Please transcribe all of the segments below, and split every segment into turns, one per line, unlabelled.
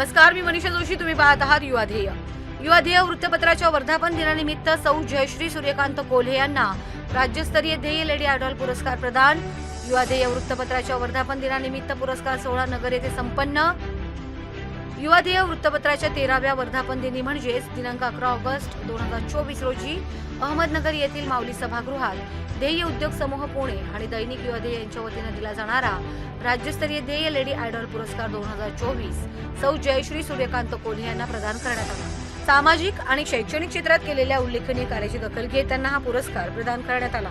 नमस्कार मी मनीषा जोशी. तुम्ही पाहत आहात युवा ध्येय. युवा ध्येय वृत्तपत्राच्या वर्धापन दिनानिमित्त सौ जयश्री सूर्यकांत कोल्हे यांना राज्यस्तरीय ध्येय लेडी आयडॉल पुरस्कार प्रदान. युवा ध्येय वृत्तपत्राच्या वर्धापन दिनानिमित्त पुरस्कार सोहळा नगर येथे संपन्न. युवा वृत्तपत्राच्या तेराव्या वर्धापन दिनी म्हणजेच दिनांक अकरा ऑगस्ट दोन हजार चोवीस रोजी अहमदनगर येथील माऊली सभागृहात ध्येय उद्योग समूह पुणे आणि दैनिक युवा यांच्या वतीने दिला जाणारा राज्यस्तरीय ध्येय लेडी आयडॉल पुरस्कार दोन हजार चोवीस सौ जयश्री सूर्यकांत कोल्हे यांना प्रदान करण्यात आला. सामाजिक आणि शैक्षणिक क्षेत्रात केलेल्या उल्लेखनीय कार्याची दखल घेत त्यांना हा पुरस्कार प्रदान करण्यात आला.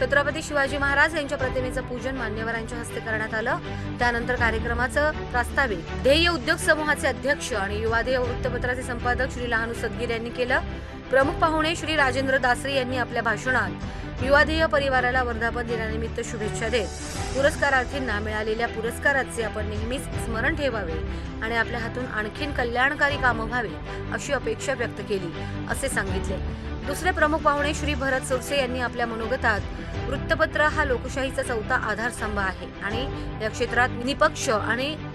छत्रपती शिवाजी महाराज यांच्या प्रतिमेचं पूजन मान्यवरांच्या हस्ते करण्यात आलं. त्यानंतर कार्यक्रमाचं प्रास्ताविक ध्येय उद्योग समूहाचे अध्यक्ष आणि युवाधेय वृत्तपत्राचे संपादक श्री लहानू सदगीर यांनी केलं. प्रमुख पाहुणे श्री राजेंद्र दासरे यांनी आपल्या भाषणात युवा परिवाराला वर्धापन दिनानिमित्त शुभेच्छा देत पुरस्कारार्थींना मिळालेल्या पुरस्काराचे आपण नेहमीच स्मरण ठेवावे आणि आपल्या हातून आणखीन कल्याणकारी कामं व्हावे अशी अपेक्षा व्यक्त केली असे सांगितले. दुसरे प्रमुख पाहुणे श्री भरत सुरसे यांनी आपल्या मनोगतात वृत्तपत्र हा लोकशाहीचा चौथा आधारस्तंभ आहे आणि या क्षेत्रात निपक्ष आणि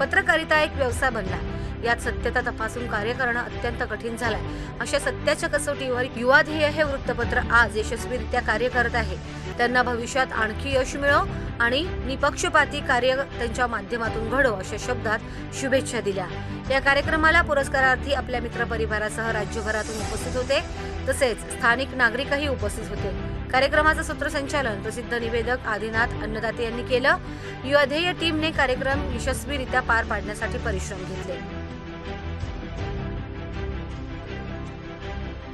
पत्रकारिता एक व्यवसाय बनला. यात सत्यता तपासून कार्य करणं अत्यंत कठीण झालंय. अशा सत्याच्या कसोटीवर युवा ध्येय हे वृत्तपत्र आज यशस्वीरित्या कार्य करत आहे. त्यांना भविष्यात आणखी यश मिळो आणि निपक्षपाती कार्य त्यांच्या माध्यमातून घडो अशा शब्दात शुभेच्छा दिल्या. या कार्यक्रमाला पुरस्कारार्थी आपल्या मित्रपरिवारासह राज्यभरातून उपस्थित होते. तसेच स्थानिक नागरिकही उपस्थित होते. कार्यक्रमाचं सूत्रसंचालन प्रसिद्ध निवेदक आदिनाथ अन्नदाते यांनी केलं. युवाध्येय टीमने कार्यक्रम यशस्वीरित्या पार पाडण्यासाठी परिश्रम घेतले.